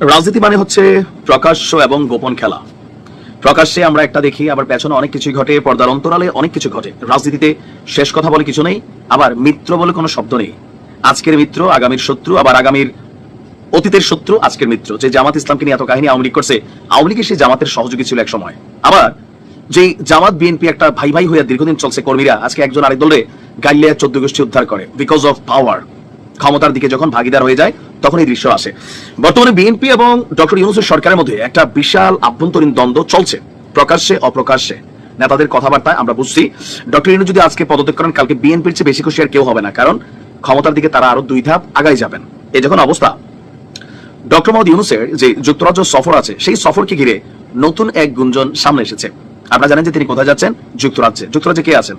রাজনীতি মানে হচ্ছে প্রকাশ্য এবং গোপন খেলা। প্রকাশ্যে আমরা একটা দেখি, আবার পেছনে অনেক কিছু ঘটে, পর্দার অন্তরালে অনেক কিছু ঘটে। রাজনীতিতে শেষ কথা বলে কিছু নেই, আবার মিত্র বলে কোনো শব্দ নেই। আজকের মিত্র, আগামীর শত্রু, আবার আগামীর অতীতের শত্রু, আজকের মিত্র। যে জামাত ইসলামকে নিয়ে এত কাহিনী আওয়ামী লীগ করছে, আওয়ামী লীগের সেই জামাতের সহযোগী ছিল এক সময়। আবার যে জামাত বিএনপি একটা ভাই ভাই হয়ে দীর্ঘদিন চলছে কর্মীরা, আজকে একজন আরেক দলে গাইলিয়া চোদ্দ গোষ্ঠী উদ্ধার করে বিকজ অফ পাওয়ার ক্ষমতার দিকে যখন ভাগিদার হয়ে যায় তখন এই দৃশ্য আসে। বর্তমানে বিএনপি এবং ডক্টর ইউনুসের সরকারের মধ্যে একটা বিশাল আভ্যন্তরীণ দ্বন্দ্ব চলছে। প্রকাশ্যে, অপ্রকাশ্যে। নেতাদের কথাবার্তায় আমরা বুঝছি ডক্টর ইউনুস যদি আজকে পদত্যাগ করেন, কালকে বিএনপির চেয়ে বেশি খুশি আর কেউ হবে না। কারণ ক্ষমতার দিকে তারা আরও দুই ধাপ আগাই যাবেন। এই যখন অবস্থা ডক্টর মোহাম্মদ ইউনুসের যে যুক্তরাজ্য সফর আছে, সেই সফরকে ঘিরে নতুন এক গুঞ্জন সামনে এসেছে। আপনারা জানেন যে তিনি কোথায় যাচ্ছেন? যুক্তরাজ্যে। যুক্তরাজ্যে কে আছেন?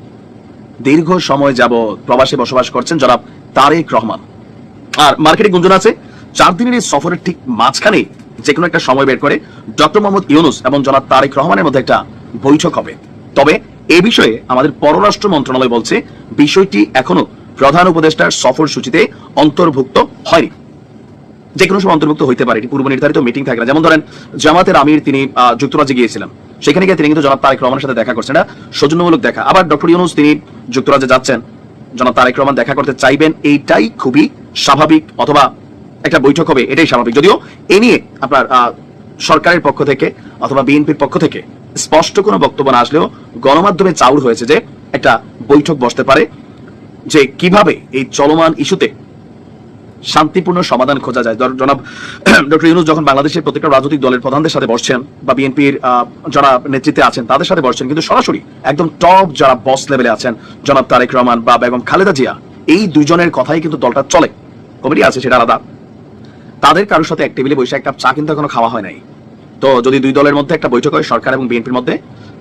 দীর্ঘ সময় যাবৎ প্রবাসে বসবাস করছেন জনাব তারেক রহমান। আর মার্কেটে গুঞ্জন আছে। চার দিনের এই সফরের ঠিক মাঝখানে যে কোনো একটা সময় বের করে ডক্টর মোহাম্মদ ইউনুস এবং জনাব তারেক রহমানের মধ্যে একটা বৈঠক হবে। তবে এ বিষয়ে আমাদের পররাষ্ট্র মন্ত্রণালয় বলছে, বিষয়টি এখনও প্রধান উপদেষ্টার সফর সূচিতে অন্তর্ভুক্ত হয়নি। যে কোনো সময় অন্তর্ভুক্ত হইতে পারে পূর্ব নির্ধারিত মিটিং থাকে না। যেমন ধরেন, জামাতের আমির তিনি যুক্তরাজ্যে গিয়েছিলেন। সেখানে গিয়ে তিনি কিন্তু জনাব তারেক রহমানের সাথে দেখা করছেন। না সৌজন্যমূলক দেখা। আবার ডক্টর ইউনুস তিনি যুক্তরাজ্যে যাচ্ছেন। জনাব তারেক রহমান দেখা করতে চাইবেন। এইটাই খুবই স্বাভাবিক অথবা একটা বৈঠক হবে, এটাই স্বাভাবিক। যদিও এ নিয়ে আপনার সরকারের পক্ষ থেকে অথবা বিএনপির পক্ষ থেকে স্পষ্ট কোনো বক্তব্য না আসলেও গণমাধ্যমে চাউর হয়েছে যে একটা বৈঠক বসতে পারে, যে কীভাবে এই চলমান ইস্যুতে শান্তিপূর্ণ সমাধান খোঁজা যায়। জনাব ডক্টর ইউনুস যখন বাংলাদেশের প্রত্যেকটা রাজনৈতিক দলের প্রধানদের সাথে বসছেন বা বিএনপির যারা নেতৃত্বে আছেন, তাদের সাথে বসছেন, কিন্তু সরাসরি একদম টপ যারা বস লেভেলে আছেন, জনাব তারেক রহমান বা বেগম খালেদা জিয়া, এই দুজনের কথাই কিন্তু দলটা চলে। কমেডি আছে, সেটা আলাদা। তাদের কারোর সাথে এক টেবিলে বসে এক কাপ চা কিন্তু এখনও খাওয়া হয় নাই। তো যদি দুই দলের মধ্যে একটা বৈঠক হয়, সরকার এবং বিএনপির মধ্যে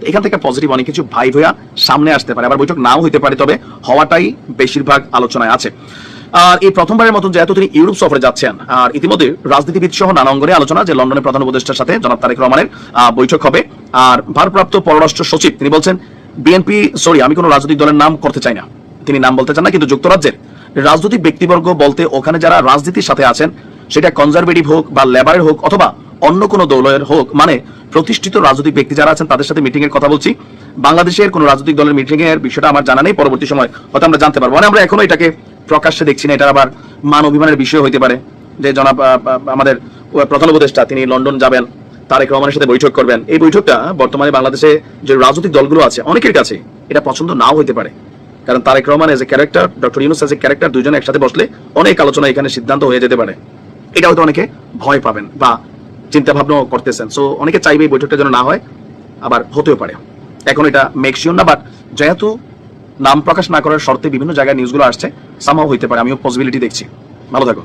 এখান থেকে পজিটিভ অনেক কিছু ভাই ভইয়া সামনে আসতে পারে। আবার বৈঠক নাও হইতে পারে, তবে হওয়াটাই বেশিরভাগ আলোচনায় আছে। আর এই প্রথমবারের মতন যেহেতু তিনি ইউরোপ সফরে যাচ্ছেন, আর ইতিমধ্যে রাজনীতিবিদ সহ নানা অঙ্গনে আলোচনা, যে লন্ডনের প্রধান উপদেষ্টার সাথে জনাব তারেক রহমানের বৈঠক হবে। আর ভারপ্রাপ্ত পররাষ্ট্র সচিব তিনি বলছেন, বিএনপি সরি আমি কোনো রাজনৈতিক দলের নাম করতে চাই না। তিনি নাম বলতে চান না, কিন্তু যুক্তরাজ্যের রাজনৈতিক ব্যক্তিবর্গ বলতে ওখানে যারা রাজনীতির সাথে আছেন, সেটা কনজারভেটিভ হোক বা লেবারের হোক অথবা অন্য কোনো দলের হোক মানে প্রতিষ্ঠিত রাজনৈতিক ব্যক্তি যারা আছেন, তাদের সাথে মিটিং এর কথা বলছি। বাংলাদেশের কোনো রাজনৈতিক দলের মিটিং এর বিষয়টা আমার জানা নেই, পরবর্তী সময় হয়তো আমরা জানতে পারব। মানে আমরা এখনও এটাকে প্রকাশ্যে দেখছি না এটা আবার মান অভিমানের বিষয় হইতে পারে। যে জনাব আমাদের প্রধান উপদেষ্টা, তিনি লন্ডন যাবেন, তারেক রহমানের সাথে বৈঠক করবেন। এই বৈঠকটা বর্তমানে বাংলাদেশে যে রাজনৈতিক দলগুলো আছে, অনেকের কাছে এটা পছন্দ নাও হইতে পারে। কারণ Tarique Rahman as a character doctor Yunus as a character দুজন একসাথে বসলে অনেক আলোচনা এখানে সিদ্ধান্ত হয়ে যেতে পারে। এটা হয়তো অনেকে ভয় পাবেন বা চিন্তা ভাবনাও করতেছেন। সো অনেকে চাইবে এই বৈঠকটা যেন না হয়, আবার হতেও পারে। এখন এটা মেকশিওর না বাট যেহেতু নাম প্রকাশ না করার শর্তে বিভিন্ন জায়গায় নিউজগুলো আসছে সামাও হইতে পারে, আমিও পসিবিলিটি দেখছি। ভালো থাকো